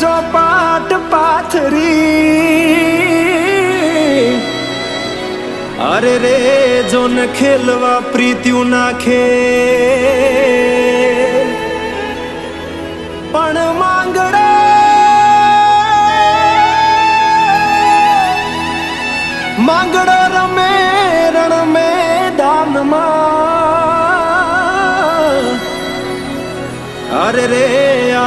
ચોપાટ પાથરી. અરે રે જોન ખેલવા પ્રીત્યુ નાખે. પણ માંગડે. માંગડો.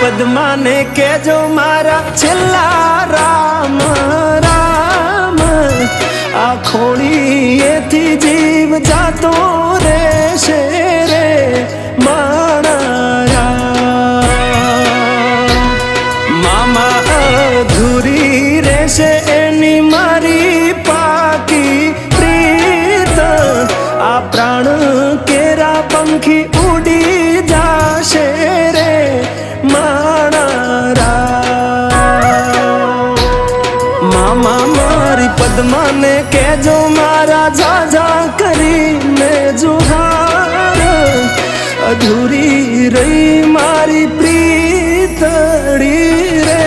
પદ્માને કેજો મારા છેલ્લા રામ રામ. આ ખોળીએથી જીવ જાતો રહેશે રે માણા મામા અધૂરી રહેશે પદ્માને કેજો મારા જાજા કરીને જુહાર અધૂરી રહી મારી પ્રીતડી રે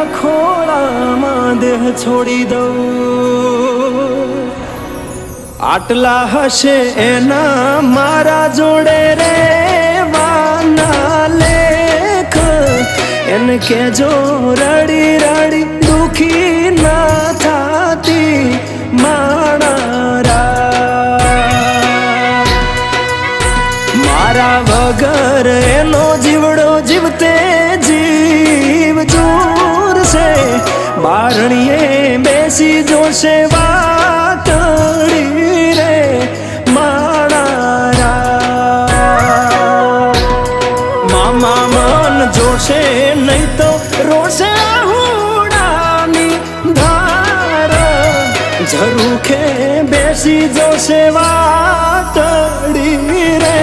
એના ખોળામાં દેહ છોડી દઉં. આટલા હશે એના મારા જોડે રે, વાના લેખ. એને કેજો રડી રડી, દુખી ના થાતી માણારા. મારા વગર એનો જીવડો જીવતે બારણીએ બેસી જોશે વાતડી રે માણા મામા મન જોશે નહીં તો રોશે હુડાની ઝરૂખે બેસી જોશે વાતડી રે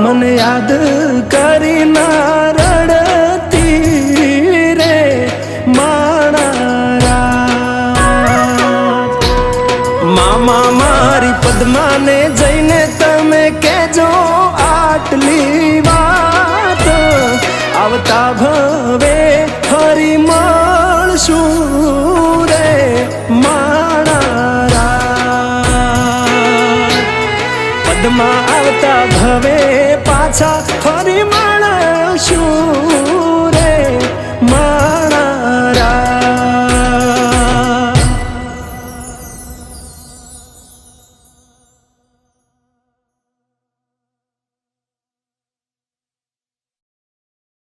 મને યાદ કરી ના રે માણારા મામા મારી પદ્માને જઈને તમે કેજો આટલી વાત. આવતા ભવે ફરી મળશું રે માણારા પદ્મા આવતા